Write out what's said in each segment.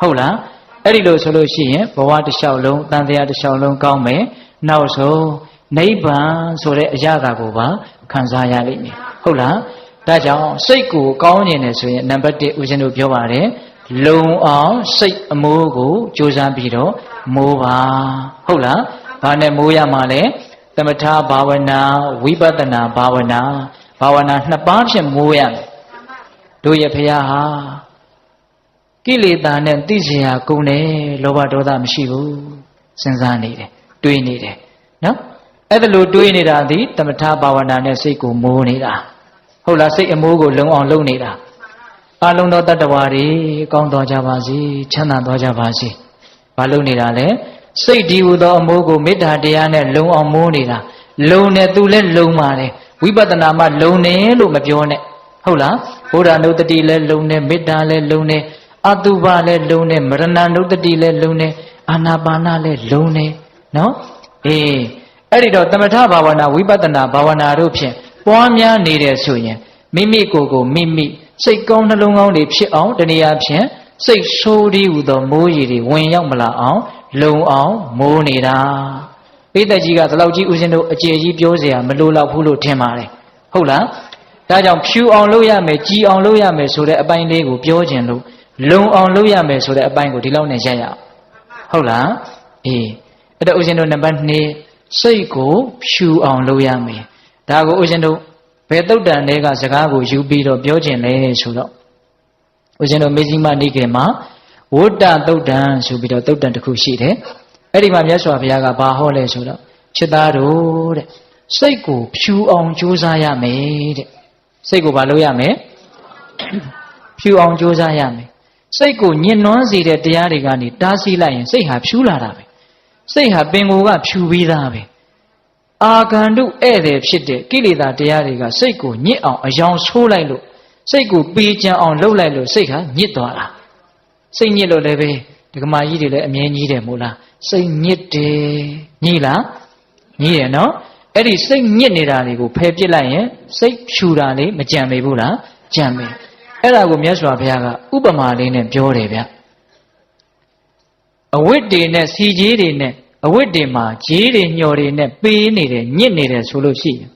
ဟုတ်လားအဲ့ဒီလိုဆိုလို့ရှိရင်ဘဝတစ်လျှောက်လုံးတန်တရားတစ်လျှောက်လုံးကောင်းမယ်နောက်ဆုံးနိဗ္ဗာန်ဆိုတဲ့အရာသာကိုပါခံစားရလိမ့်မယ်ဟုတ်လားဒါကြောင့်စိတ်ကိုကောင်းကျင်တယ်ဆိုရင်နံပါတ်1ဦးဇင်းတို့ပြောပါတယ်လုံအောင်စိတ်အမိုးကိုကြိုးစားပြီးတော့မိုးပါဟုတ်လားဘာနဲ့မိုးရမှာလဲသမထဘာဝနာဝိပဿနာဘာဝနာဘာဝနာနှစ်ပါးဖြင့်မိုးရမယ်တို့ရဲ့ဖရာဟာ ကိလေသာနဲ့သိစရာကုန်တယ်လောဘဒေါသမရှိဘူးစဉ်းစားနေတယ်တွေးနေတယ်နော်အဲ့ဒါလိုတွေးနေတာဒီတမထဘာဝနာနဲ့စိတ်ကိုမိုးနေတာဟုတ်လားစိတ်အမိုးကိုလုံအောင်လုပ်နေတာအလုံးသောတတ္တဝါတွေကောင်းတော်ကြပါစေချမ်းသာတော်ကြပါစေဘာလုပ်နေတာလဲစိတ်ဒီဟူသောအမိုးကိုမေတ္တာတရားနဲ့လုံအောင်မိုးနေတာလုံနေသူလဲလုံပါတယ်ဝိပဿနာမှလုံနေလို့မပြောနဲ့ဟုတ်လားဘုရားနုတ္တိလဲလုံနေမေတ္တာလဲလုံနေ အတုပလည်းလုံနေမရဏနုတ္တိလည်းလုံနေအာနာပါနလည်းလုံနေနော်အေးအဲ့ဒီတော့သမထဘာဝနာဝိပဿနာဘာဝနာတို့ဖြင့်ပွားများနေတယ်ဆိုရင်မိမိကိုယ်ကိုမိမိစိတ်ကောင်းနှလုံးကောင်းတွေဖြစ်အောင်တနည်းအားဖြင့်စိတ်ဆိုးဒီဟူသောမိုးရီတွေဝင်ရောက်မလာအောင်လုံအောင်မိုးနေတာပိသက်ကြီးကဒီလောက်ကြီးဦးဇင်းတို့အကျေကြီးပြောเสียမလိုတော့ဘူးလို့ထင်ပါတယ်ဟုတ်လားဒါကြောင့်ဖြူအောင်လုပ်ရမယ်ကြည်အောင်လုပ်ရမယ်ဆိုတဲ့အပိုင်းလေးကိုပြောခြင်းလို့ လုံအောင်လုပ်ရမယ်ဆိုတဲ့အပိုင်းကိုဒီလောက်နဲ့ရက်ရအောင်ဟုတ်လားအေးအဲ့တော့ဦးဇင်းတို့နံပါတ်2စိတ်ကိုဖြူအောင်လုပ်ရမယ်ဒါကိုဦးဇင်းတို့ဘယ်တုတ်တန်တွေကစကားကိုယူပြီးတော့ပြောခြင်းလဲဆိုတော့ဦးဇင်းတို့မေဇိမနိကေမှာဝဋ္တတုတ်တန်ဆိုပြီးတော့တုတ်တန်တစ်ခုရှိတယ်အဲ့ဒီမှာမြတ်စွာဘုရားကဘာဟောလဲဆိုတော့ချစ်သားတို့တဲ့စိတ်ကိုဖြူအောင်ကြိုးစားရမယ်တဲ့စိတ်ကိုဘာလုပ်ရမလဲဖြူအောင်ကြိုးစားရမယ် စိတ်ကိုညှဉ်းနှွမ်းစေတဲ့တရားတွေကနေတားဆီးလိုက်ရင်စိတ်ဟာဖြူလာတာပဲစိတ်ဟာပင်ကိုယ်ကဖြူပြီးသားပဲအာဂန္တုဧည့်သည်ဖြစ်တဲ့ကိလေသာတရားတွေကစိတ်ကိုညစ်အောင်အယောင်ဆိုးလိုက်လို့စိတ်ကိုပေးကြံအောင်လှုပ်လိုက်လို့စိတ်ဟာညစ်သွားတာစိတ်ညစ်လို့လည်းပဲဒကမာကြီးတွေလည်းအမြဲကြီးတယ်မို့လားစိတ်ညစ်တယ်ညိလားညိတယ်နော်အဲ့ဒီစိတ်ညစ်နေတာတွေကိုဖယ်ပစ်လိုက်ရင်စိတ်ဖြူတာလေးမကြံမေဘူးလားကြံမေ အဲ့ဒါကိုမြတ်စွာဘုရားကဥပမာလေးနဲ့ပြောတယ်ဗျအဝတ်တွေနဲ့စီကြီးတွေနဲ့အဝတ်တွေမှာဂျေးတွေညှော်တွေနဲ့ပေးနေတယ်ညစ်နေတယ်ဆိုလို့ရှိရင်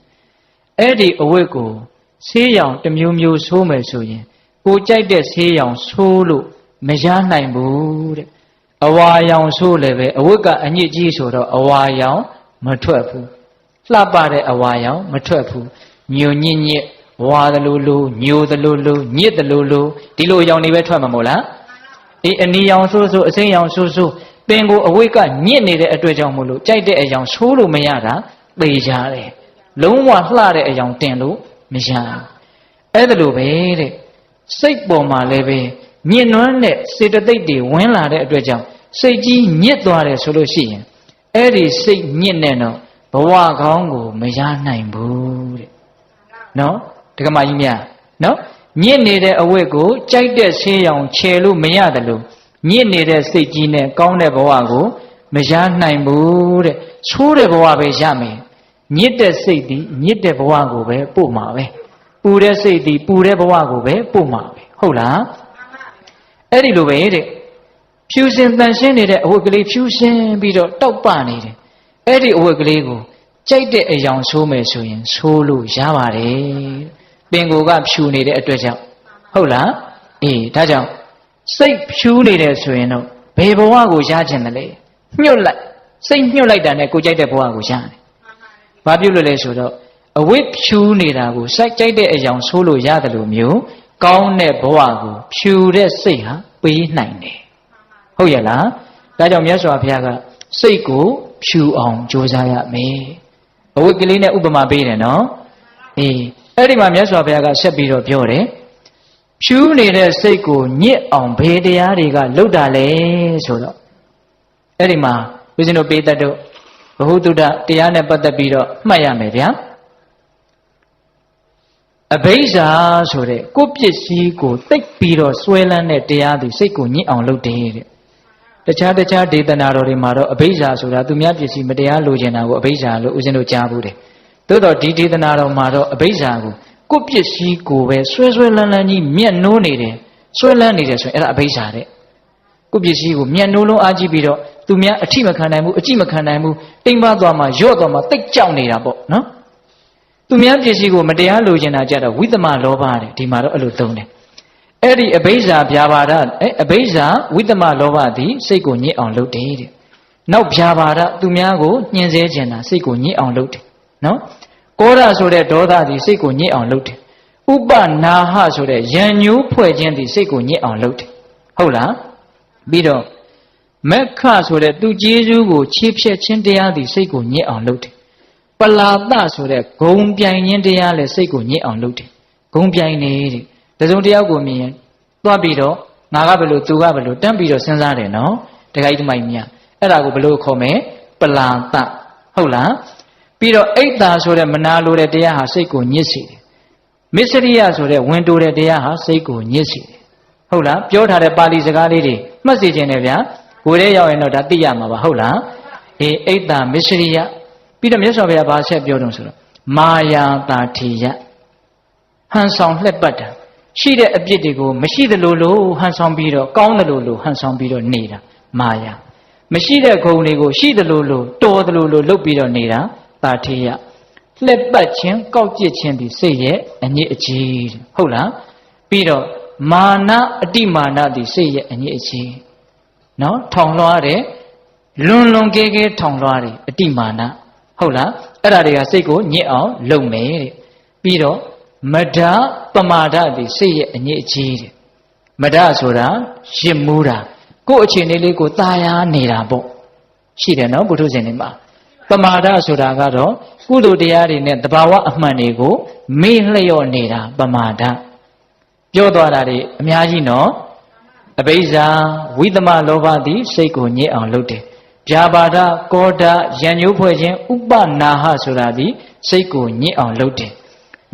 အဲ့ဒီအဝတ်ကိုဆေးရောင်တစ်မျိုးမျိုးဆိုးမယ်ဆိုရင်ကိုကြိုက်တဲ့ဆေးရောင်ဆိုးလို့မရနိုင်ဘူးတဲ့အဝါရောင်ဆိုးလည်းပဲအဝတ်ကအညစ်ကြီးဆိုတော့အဝါရောင်မထွက်ဘူးလှပတဲ့အဝါရောင်မထွက်ဘူးညွညစ်ညစ် ဝါသလိုလိုညိုသလိုလိုညစ်သလိုလိုဒီလိုရောင်တွေပဲထွက်မှာမို့လားအေးအနီရောင်ဆိုးဆိုးအစိမ်းရောင်ဆိုးဆိုးပင်ကိုအဝိကညစ်နေတဲ့အတွက်ကြောင့်မို့လို့ကြိုက်တဲ့အယောင်ဆိုးလို့မရတာသေကြတယ်လုံးဝလှတဲ့အယောင်တင်လို့မရဘူးအဲ့ဒါလိုပဲတဲ့စိတ်ပေါ်မှာလည်းပဲညစ်နွမ်းတဲ့စေတသိက်တွေဝင်လာတဲ့အတွက်ကြောင့်စိတ်ကြီးညစ်သွားတယ်ဆိုလို့ရှိရင်အဲ့ဒီစိတ်ညစ်နေတော့ဘဝကောင်းကိုမရနိုင်ဘူးတဲ့နော် ဒကမကြီးများနော်ညစ်နေတဲ့အဝတ်ကိုကြိုက်တဲ့ဆေးရောင်ခြေလို့မရတယ်လို့ညစ်နေတဲ့စိတ်ကြီးနဲ့ကောင်းတဲ့ဘဝကိုမရနိုင်ဘူးတဲ့ဆိုးတဲ့ဘဝပဲရမယ်ညစ်တဲ့စိတ်ဒီညစ်တဲ့ဘဝကိုပဲပို့မှာပဲပူတဲ့စိတ်ဒီပူတဲ့ဘဝကိုပဲပို့မှာပဲဟုတ်လားအဲ့ဒီလိုပဲတဲ့ဖြူစင်တန်ရှင်းနေတဲ့အဝတ်ကလေးဖြူစင်ပြီးတော့တောက်ပနေတယ်အဲ့ဒီအဝတ်ကလေးကိုကြိုက်တဲ့အယောင်ဆိုးမယ်ဆိုရင်ဆိုးလို့ရပါတယ် ပင်ကိုကဖြူနေတဲ့အတွက်ကြောင့်ဟုတ်လားအေးဒါကြောင့်စိတ်ဖြူနေတယ်ဆိုရင်တော့ဘယ်ဘဝကိုရခြင်းတယ်လဲညှို့လိုက်စိတ်ညှို့လိုက်တာနဲ့ကိုကြိုက်တဲ့ဘဝကိုရတယ်။ဘာပြုလို့လဲဆိုတော့အဝိဖြူနေတာကိုစိုက်ကြိုက်တဲ့အယောင်ဆိုးလို့ရတယ်လို့မျိုးကောင်းတဲ့ဘဝကိုဖြူတဲ့စိတ်ဟာပေးနိုင်တယ်။ဟုတ်ရဲ့လား။ဒါကြောင့်မြတ်စွာဘုရားကစိတ်ကိုဖြူအောင်ကြိုးစားရမယ်။အဝိကလေးနဲ့ဥပမာပေးတယ်နော်။အေး အဲ့ဒီမှာမြတ်စွာဘုရားကဆက်ပြီးတော့ပြောတယ်ဖြူးနေတဲ့စိတ်ကိုညစ်အောင်ဘေးတရားတွေကလုတ်တာလေဆိုတော့အဲ့ဒီမှာဦးဇင်းတို့ပေးတတ်တို့ဘ ഹു တုဒ္ဒတရားနဲ့ပတ်သက်ပြီးတော့မှတ်ရမယ်ဗျာအဘိဇာဆိုတဲ့ကိုပစ္စည်းကိုတိတ်ပြီးတော့ဆွဲလန်းတဲ့တရားသည်စိတ်ကိုညစ်အောင်လုပ်တယ်တဲ့တခြားတခြားဒေသနာတော်တွေမှာတော့အဘိဇာဆိုတာသူများပစ္စည်းမတရားလိုချင်တာကိုအဘိဇာလို့ဦးဇင်းတို့ကြားဘူးတယ် သို့တော့ဒီဒေသနာတော်မှာတော့အဘိဇာကိုကိုပစ္စည်းကိုပဲဆွဲဆွဲလန်းလန်းကြီးမြက်နိုးနေတယ်ဆွဲလန်းနေတယ်ဆိုရင်အဲ့ဒါအဘိဇာတဲ့ကိုယ့်ပစ္စည်းကိုမြန်နိုးလုံးအားကြီးပြီးတော့သူများအထိမခံနိုင်ဘူးအကြည့်မခံနိုင်ဘူးတိမ်ပါသွားမှရော့သွားမှတိတ်ကြောက်နေတာပေါ့နော်သူများပစ္စည်းကိုမတရားလိုချင်တာကြတော့ဝိသမလောဘတဲ့ဒီမှာတော့အဲ့လိုသုံးတယ်အဲ့ဒီအဘိဇာဗျာပါဒအဲအဘိဇာဝိသမလောဘသည်စိတ်ကိုညစ်အောင်လုပ်တယ်တဲ့နောက်ဗျာပါဒသူများကိုညှင်းဆဲခြင်းတာစိတ်ကိုညစ်အောင်လုပ်တယ် နော်ကောရဆိုတဲ့ဒေါသသည်စိတ်ကိုညစ်အောင်လုပ်တယ်ဥပနာဟဆိုတဲ့ယံညိုးဖွဲ့ခြင်းသည်စိတ်ကိုညစ်အောင်လုပ်တယ်ဟုတ်လားပြီးတော့မက္ခဆိုတဲ့သူကျေးဇူးကိုချေးဖြက်ခြင်းတရားသည်စိတ်ကိုညစ်အောင်လုပ်တယ်ပလာတဆိုတဲ့ဂုံပြိုင်ခြင်းတရားလည်းစိတ်ကိုညစ်အောင်လုပ်တယ်ဂုံပြိုင်နေတဲ့တစုံတယောက်ကိုမြင်ရင်သွားပြီးတော့ငါကဘယ်လိုသူကဘယ်လိုတန်းပြီးတော့စဉ်းစားတယ်နော်တခါကြီးတမိုက်မြအဲ့ဒါကိုဘယ်လိုခေါ်မလဲပလာတဟုတ်လား ပြီးတော့အိတ်တာဆိုတဲ့မနာလိုတဲ့တရားဟာစိတ်ကိုညစ်စေတယ်မစ္စရိယဆိုတဲ့ဝင်တိုတဲ့တရားဟာစိတ်ကိုညစ်စေတယ်ဟုတ်လားပြောထားတဲ့ပါဠိစကားလေးတွေမှတ်စေခြင်းနဲ့ဗျာကိုယ်ထဲရောက်ရင်တော့ဒါသိရမှာပါဟုတ်လားအေးအိတ်တာမစ္စရိယပြီးတော့မြတ်စွာဘုရားဘာဆက်ပြောတုံးဆိုတော့မာယာတာထေယဟန်ဆောင်လှက်ပတ်တာရှိတဲ့အပြစ်တွေကိုမရှိသလိုလိုဟန်ဆောင်ပြီးတော့ကောင်းသလိုလိုဟန်ဆောင်ပြီးတော့နေတာမာယာမရှိတဲ့ဂုဏ်တွေကိုရှိသလိုလိုတော်သလိုလိုလုပ်ပြီးတော့နေတာ တာထေယလှက်ပတ်ခြင်းကောက်ကျစ်ခြင်းဒီစိတ်ရဲ့အညစ်အကြေးဟုတ်လားပြီးတော့မာနအတိမာနဒီစိတ်ရဲ့အညစ်အကြေးနော်ထောင်လွှားတယ်လွန်လွန်ကဲကဲထောင်လွှားတယ်အတိမာနဟုတ်လားအဲ့ဒါတွေကစိတ်ကိုညစ်အောင်လုပ်မယ်တဲ့ပြီးတော့မဒပမာဒဒီစိတ်ရဲ့အညစ်အကြေးတဲ့မဒဆိုတာရစ်မူးတာကိုယ့်အခြေအနေလေးကိုตายာနေတာပေါ့ရှိတယ်နော်ဘုထုဇဉ်နေမှာ ပမာဒဆိုတာကတော့ကုသိုလ်တရားတွေနဲ့တဘာဝအမှန်တွေကိုမေ့လျော့နေတာပမာဒပြောသွားတာတွေအများကြီးနော်အဘိဇာဝိသမလောဘသည်စိတ်ကိုညစ်အောင်လုပ်တယ်ဗျာပါဒကောဒရံညိုးဖွဲ့ခြင်းဥပနာဟဆိုတာသည်စိတ်ကိုညစ်အောင်လုပ်တယ်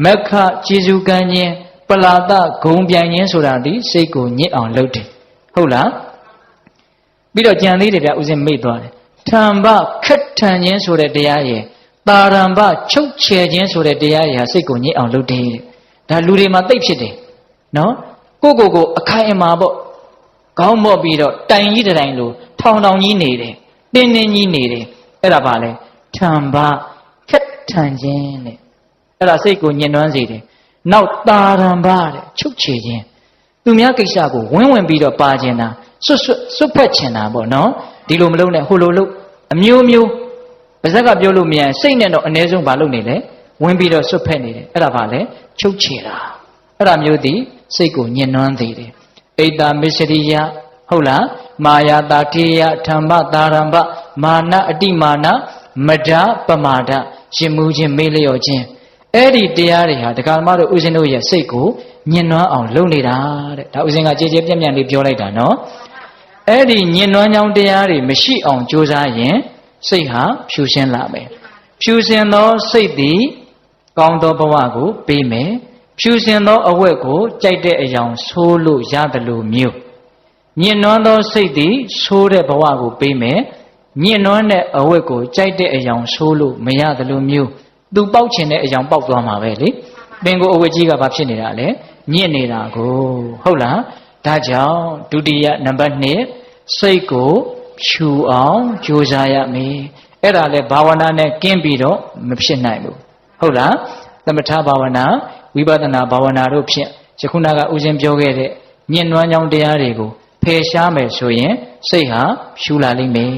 မက္ခကျေစုကံခြင်းပလာတဂုံပြိုင်ခြင်းဆိုတာသည်စိတ်ကိုညစ်အောင်လုပ်တယ်ဟုတ်လားပြီးတော့ကြံသေးတယ်ဗျဥစဉ်မိတ်သွားတယ် ထံဘခက်ထန်ခြင်းဆိုတဲ့တရားရဲ့တာရံဘချုပ်ချယ်ခြင်းဆိုတဲ့တရားရဲ့ဟာစိတ်ကိုညစ်အောင်လုပ်တယ်တဲ့ဒါလူတွေမှာသိပ်ဖြစ်တယ်နော်ကိုကိုကိုအခိုင်အမာပေါ့ကောင်းမော့ပြီးတော့တိုင်ကြီးတိုင်လို့ထောင်ထောင်ကြီးနေတယ်တင်းတင်းကြီးနေတယ်အဲ့ဒါပါလဲထံဘခက်ထန်ခြင်းတဲ့အဲ့ဒါစိတ်ကိုညှဉ်းနှွမ်းစေတယ်နောက်တာရံဘတဲ့ချုပ်ချယ်ခြင်းသူများကိစ္စကိုဝင်းဝင်ပြီးတော့ပါခြင်းတာဆွတ်ဆွတ်ဆွတ်ဖက်ခြင်းတာပေါ့နော်ဒီလိုမလုပ်နဲ့ဟိုလိုလုပ် အမျိုးမျိုးပါဇက်ကပြောလို့မရစိတ်နဲ့တော့အ ਨੇ ဆုံးမလုပ်နေလေဝင်ပြီးတော့ဆွတ်ဖက်နေတယ်အဲ့ဒါပါလဲချုပ်ချယ်တာအဲ့ဒါမျိုးသည်စိတ်ကိုညှဉ်းနှွမ်းသေးတယ်အိတ်တာမစ္စရိယဟုတ်လားမာယာတာထေယဓမ္မတာရံပမာနအတိမာနမဒပမာဒရှင်မှုချင်းမေးလျော့ခြင်းအဲ့ဒီတရားတွေဟာဒကာမတို့ဦးဇင်းတို့ရဲ့စိတ်ကိုညှဉ်းနှွမ်းအောင်လုပ်နေတာတဲ့ဒါဦးဇင်းကကြည်ကြည်ပြန့်ပြန့်လေးပြောလိုက်တာနော် အဲ့ဒီညှဉ်းနှွမ်းကြောင်းတရားတွေမရှိအောင်ကြိုးစားရင် စိတ်ဟာဖြူရှင်းလာမယ်ဖြူစင်သောစိတ်သည်ကောင်းသောဘဝကိုပေးမယ်ဖြူစင်သောအဝတ်ကိုကြိုက်တဲ့အယောင်ဆိုးလို့ရတယ်လို့မျိုးညင်နွမ်းသောစိတ်သည်ဆိုးတဲ့ဘဝကိုပေးမယ်ညင်နွမ်းတဲ့အဝတ်ကိုကြိုက်တဲ့အယောင်ဆိုးလို့မရတယ်လို့မျိုးသူပေါက်ချင်တဲ့အယောင်ပေါက်သွားမှာပဲလေပင်ကိုအဝတ်ကြီးကဘာဖြစ်နေတာလဲညစ်နေတာကိုဟုတ်လား ဒါကြောင့်ဒုတိယနံပါတ်1စိတ်ကိုဖြူအောင်ကြိုးစားရမယ်အဲ့ဒါလဲဘာဝနာနဲ့ကင်းပြီးတော့မဖြစ်နိုင်ဘူးဟုတ်လားသမထဘာဝနာဝိပဿနာဘာဝနာတို့ဖြင့်ယခုနကဥစဉ်ပြောခဲ့တဲ့ညင်နွမ်းကြောင်းတရားတွေကိုဖယ်ရှားမယ်ဆိုရင်စိတ်ဟာဖြူလာလိမ့်မယ်